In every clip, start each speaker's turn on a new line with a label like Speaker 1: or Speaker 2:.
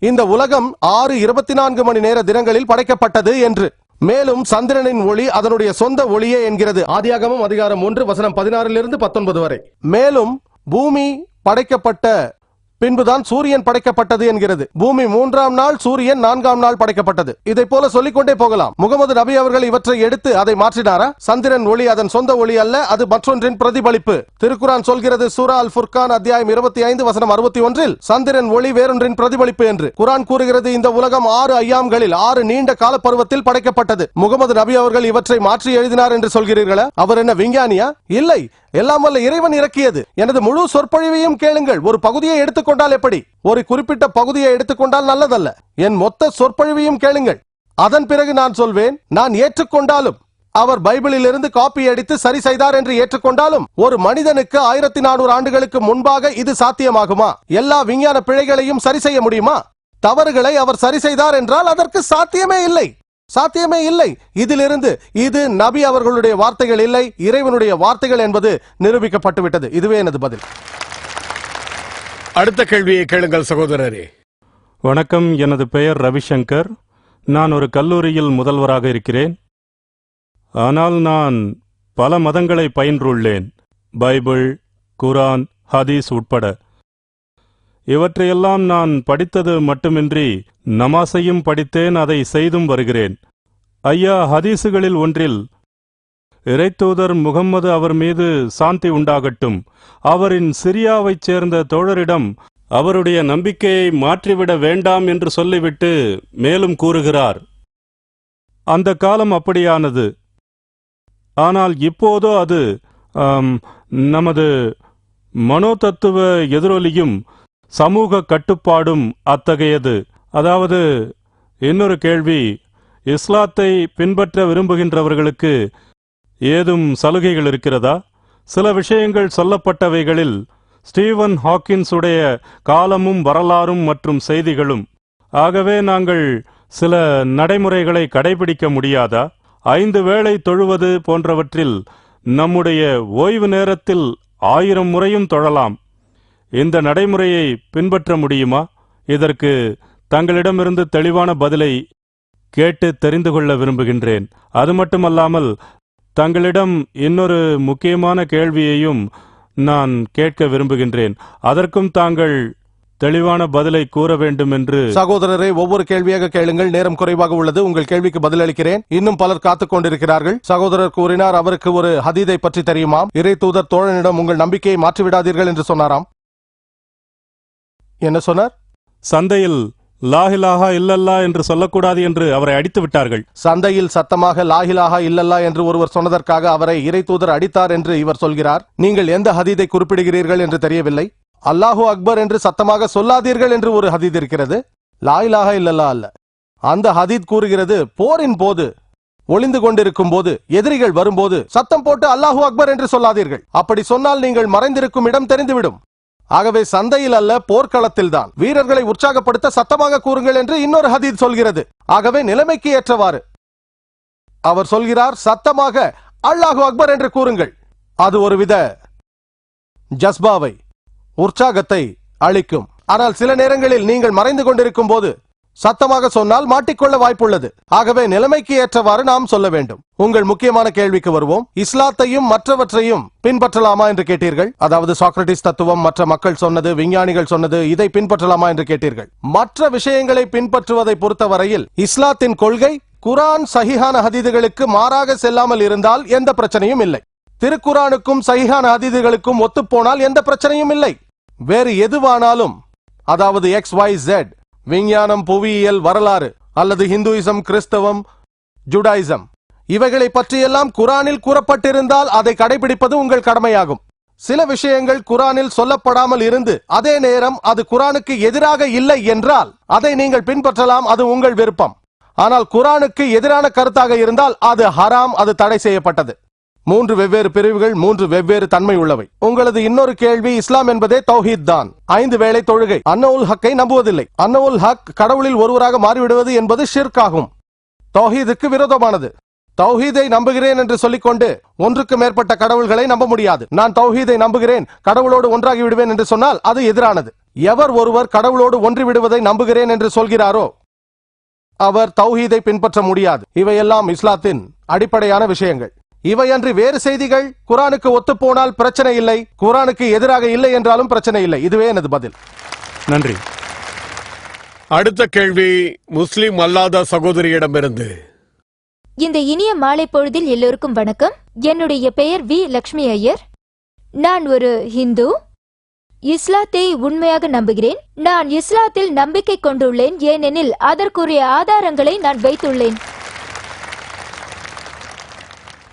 Speaker 1: இந்த உலகம் ஆறு இருபத்தி நான்கு மணி நேர தினங்களில் படைக்கப்பட்டது என்று. மேலும் சந்திரனின் ஒளி அதனுடைய சொந்த ஒளியே என்கிறது. ஆதியாகமும் அதிகாரம் ஒன்று வசனம் பதினாறிலிருந்து பத்தொன்பது வரை. மேலும் பூமி படைக்கப்பட்ட பின்புதான் சூரியன் படைக்கப்பட்டது என்கிறது. பூமி மூன்றாம் நாள் சூரியன் நான்காம் நாள் படைக்கப்பட்டது. இதை போல சொல்லிக்கொண்டே போகலாம். முகமது நபி அவர்கள் இவற்றை எடுத்து அதை மாற்றினாரா? சந்திரன் ஒளி அதன் சொந்த ஒளி அல்ல அது மற்றொன்றின் பிரதிபலிப்பு. திருக்குரான் சொல்கிறது சூரா அல் ஃபுர்கான் அத்தியாயம் இருபத்தி ஐந்து வசனம் அறுபத்தி ஒன்றில் சந்திரன் ஒளி வேறொன்றின் பிரதிபலிப்பு என்று. குரான் கூறுகிறது இந்த உலகம் ஆறு ஐயாம்களில் ஆறு நீண்ட கால பருவத்தில் படைக்கப்பட்டது. முகமது நபி அவர்கள் இவற்றை மாற்றி எழுதினார் என்று சொல்கிறீர்களா? அவர் என்ன விஞ்ஞானியா? இல்லை. எல்லாம் வல்ல இறைவன் இறக்கியது. எனது முழு சொற்பொழிவையும் கேளுங்கள். ஒரு பகுதியை எடுத்துக்கொண்டால் எப்படி? ஒரு குறிப்பிட்ட பகுதியை எடுத்துக்கொண்டால் நல்லதல்ல. என் மொத்த சொற்பொழிவையும் கேளுங்கள். அதன் பிறகு நான் சொல்வேன் நான் ஏற்றுக்கொண்டாலும் அவர் பைபிளில் இருந்து காப்பி அடித்து சரி செய்தார் என்று ஏற்றுக்கொண்டாலும் ஒரு மனிதனுக்கு ஆயிரத்தி நானூறு ஆண்டுகளுக்கு முன்பாக இது சாத்தியமாகுமா? எல்லா விஞ்ஞான பிழைகளையும் சரி செய்ய முடியுமா? தவறுகளை அவர் சரி செய்தார் என்றால் அதற்கு சாத்தியமே இல்லை. சாத்தியமே இல்லை. இதிலிருந்து இது நபி அவர்களுடைய வார்த்தைகள் இல்லை இறைவனுடைய வார்த்தைகள் என்பது நிரூபிக்கப்பட்டு விட்டது இதுவே எனது பதில்.
Speaker 2: அடுத்த கேள்வியை கேளுங்கள் சகோதரரே.
Speaker 3: வணக்கம் எனது பெயர் ரவிசங்கர். நான் ஒரு கல்லூரியில் முதல்வராக இருக்கிறேன். ஆனால் நான் பல மதங்களை பயின்றுள்ளேன். பைபிள் குரான் ஹதீஸ் உட்பட. இவற்றையெல்லாம் நான் படித்தது மட்டுமின்றி நமாசையும் படித்தேன் அதை செய்தும் வருகிறேன். ஐயா ஹதீசுகளில் ஒன்றில் இறைத்தூதர் முகம்மது அவர் மீது சாந்தி உண்டாகட்டும். அவரின் சிரியாவைச் சேர்ந்த தோழரிடம் அவருடைய நம்பிக்கையை மாற்றிவிட வேண்டாம் என்று சொல்லிவிட்டு மேலும் கூறுகிறார். அந்த காலம் அப்படியானது. ஆனால் இப்போதோ அது ஆம், நமது மனோதத்துவ எதிரொலியும் சமூக கட்டுப்பாடும் அத்தகையது. அதாவது இன்னொரு கேள்வி இஸ்லாத்தை பின்பற்ற விரும்புகின்றவர்களுக்கு ஏதும் சலுகைகள் இருக்கிறதா? சில விஷயங்கள் சொல்லப்பட்டவைகளில் ஸ்டீவன் ஹாக்கின்ஸ் உடைய காலமும் வரலாறும் மற்றும் செய்திகளும். ஆகவே நாங்கள் சில நடைமுறைகளை கடைபிடிக்க முடியாதா? ஐந்து வேளை தொழுவது போன்றவற்றில் நம்முடைய ஓய்வு நேரத்தில் ஆயிரம் முறையும் தொழலாம். இந்த நடைமுறையை பின்பற்ற முடியுமா? இதற்கு தங்களிடமிருந்து தெளிவான பதிலை கேட்டு தெரிந்து கொள்ள விரும்புகின்றேன். அது மட்டுமல்லாமல் தங்களிடம் இன்னொரு முக்கியமான கேள்வியையும் நான் கேட்க விரும்புகின்றேன். அதற்கும் தாங்கள் தெளிவான பதிலை கூற வேண்டும் என்று
Speaker 1: சகோதரரை ஒவ்வொரு கேள்வியாக கேளுங்கள். நேரம் குறைவாக உள்ளது. உங்கள் கேள்விக்கு பதிலளிக்கிறேன். இன்னும் பலர் காத்துக் கொண்டிருக்கிறார்கள். சகோதரர் கூறினார் அவருக்கு ஒரு ஹதீதை பற்றி தெரியுமாம்? இறை தூதர் தோழனிடம் உங்கள் நம்பிக்கையை மாற்றிவிடாதீர்கள் என்று சொன்னாராம். என்ன சொன்னார்?
Speaker 3: சந்தையில் லாஹிலாஹா இல்லல்லா என்று சொல்லக்கூடாது என்று அவரை அடித்து விட்டார்கள்.
Speaker 1: சந்தையில் சத்தமாக லாஹிலாஹா இல்லல்லா என்று ஒருவர் சொன்னதற்காக அவரை இறை தூதர் அடித்தார் என்று இவர் சொல்கிறார். நீங்கள் எந்த ஹதீதை குறிப்பிடுகிறீர்கள் என்று தெரியவில்லை. அல்லாஹு அக்பர் என்று சத்தமாக சொல்லாதீர்கள் என்று ஒரு ஹதீத் இருக்கிறது. லாயிலாஹா இல்லல்லா அல்ல. அந்த ஹதீத் கூறுகிறது போரின் போது ஒளிந்து கொண்டிருக்கும் போது எதிரிகள் வரும்போது சத்தம் போட்டு அல்லாஹு அக்பர் என்று சொல்லாதீர்கள். அப்படி சொன்னால் நீங்கள் மறைந்திருக்கும் இடம் தெரிந்துவிடும். ஆகவே சந்தையில் அல்ல போர்க்களத்தில் தான் வீரர்களை உற்சாகப்படுத்த சத்தமாக கூறுங்கள் என்று இன்னொரு ஹதீத் சொல்கிறது. ஆகவே நிலைமைக்கு ஏற்றவாறு. அவர் சொல்கிறார் சத்தமாக அல்லாஹு அக்பர் என்று கூறுங்கள். அது ஒருவித ஜஸ்பாவை உற்சாகத்தை அளிக்கும். ஆனால் சில நேரங்களில் நீங்கள் மறைந்து கொண்டிருக்கும் போது சத்தமாக சொன்னால் மாட்டிக்கொள்ள வாய்ப்புள்ளது. ஆகவே நிலைமைக்கு ஏற்றவாறு நாம் சொல்ல வேண்டும். உங்கள் முக்கியமான கேள்விக்கு வருவோம். இஸ்லாத்தையும் மற்றவற்றையும் பின்பற்றலாமா என்று கேட்டீர்கள். அதாவது சாக்ரட்டிஸ் தத்துவம் மற்ற மக்கள் சொன்னது விஞ்ஞானிகள் சொன்னது இதை பின்பற்றலாமா என்று கேட்டீர்கள். மற்ற விஷயங்களை பின்பற்றுவதை பொறுத்தவரையில் இஸ்லாத்தின் கொள்கை குரான் சஹிஹான ஹதீதுகளுக்கு மாறாக செல்லாமல் இருந்தால் எந்த பிரச்சனையும் இல்லை. திருக்குரானுக்கும் சஹிஹான ஹதீதுகளுக்கும் ஒத்துப்போனால் எந்த பிரச்சனையும் இல்லை. வேறு எதுவானாலும் அதாவது எக்ஸ் ஒய் ஜெட் விஞ்ஞானம் புவியியல் வரலாறு அல்லது ஹிந்துயிசம் கிறிஸ்தவம் ஜுடாயிசம். இவைகளை பற்றியெல்லாம் குரானில் கூறப்பட்டிருந்தால் அதை கடைபிடிப்பது உங்கள் கடமையாகும். சில விஷயங்கள் குரானில் சொல்லப்படாமல் இருந்து அதே நேரம் அது குரானுக்கு எதிராக இல்லை என்றால் அதை நீங்கள் பின்பற்றலாம் அது உங்கள் விருப்பம். ஆனால் குரானுக்கு எதிரான கருத்தாக இருந்தால் அது ஹராம் அது தடை செய்யப்பட்டது. மூன்று வெவ்வேறு பிரிவுகள் மூன்று வெவ்வேறு தன்மை உள்ளவை. உங்களது இன்னொரு கேள்வி இஸ்லாம் என்பதே தௌஹீத் தான். ஐந்து வேளை தொழுகை. அன்னவுல் ஹக்கை நம்புவதில்லை. அன்னவுல் ஹக் கடவுளில் ஒருவராக மாறிவிடுவது என்பது ஷிர்க் ஆகும் தௌஹீதுக்கு விரோதமானது. தௌஹீதை நம்புகிறேன் என்று சொல்லிக்கொண்டு ஒன்றுக்கு மேற்பட்ட கடவுள்களை நம்ப முடியாது. நான் தௌஹீதை நம்புகிறேன் கடவுளோடு ஒன்றாகி விடுவேன் என்று சொன்னால் அது எதிரானது. எவர் ஒருவர் கடவுளோடு ஒன்றி விடுவதை நம்புகிறேன் என்று சொல்கிறாரோ அவர் தௌஹீதை பின்பற்ற முடியாது. இவையெல்லாம் இஸ்லாத்தின் அடிப்படையான விஷயங்கள். இவையன்றி வேறு செய்திகள் குரானுக்கு ஒத்துப்போனால் பிரச்சனை இல்லை குரானுக்கு எதிராக இல்லை என்றாலும் பிரச்சனை இல்லை. இதுவே எனது பதில்.
Speaker 3: நன்றி.
Speaker 2: அடுத்த கேள்வி முஸ்லிம் அல்லாத சகோதரியிடமிருந்து.
Speaker 4: இந்த இனிய மாலை பொழுதில் எல்லோருக்கும் வணக்கம். என்னுடைய பெயர் வி. லக்ஷ்மி ஐயர். நான் ஒரு ஹிந்து. இஸ்லாத்தை உண்மையாக நம்புகிறேன். நான் இஸ்லாத்தில் நம்பிக்கை கொண்டுள்ளேன். ஏனெனில் அதற்குரிய ஆதாரங்களை நான் வைத்துள்ளேன்.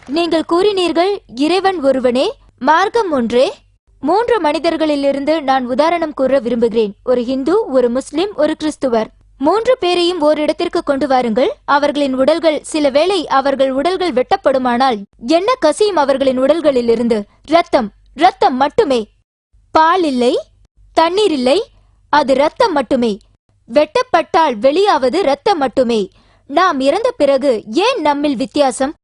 Speaker 4: நீங்கள் கூறினீர்கள் இறைவன் ஒருவனே மார்க்கம் ஒன்றே. மூன்று மனிதர்களிலிருந்து நான் உதாரணம் கூற விரும்புகிறேன். ஒரு ஹிந்து ஒரு முஸ்லிம் ஒரு கிறிஸ்துவர். மூன்று பேரையும் ஓரிடத்திற்கு கொண்டு வாருங்கள். அவர்களின் உடல்கள் சில வேளை அவர்கள் உடல்கள் வெட்டப்படுமானால் என்ன கசியும் அவர்களின் உடல்களிலிருந்து? ரத்தம் ரத்தம் மட்டுமே. பால் இல்லை. தண்ணீர் இல்லை. அது ரத்தம் மட்டுமே. வெட்டப்பட்டால் வெளியாவது ரத்தம் மட்டுமே. நாம் இறந்த பிறகு ஏன் நம்மில் வித்தியாசம்?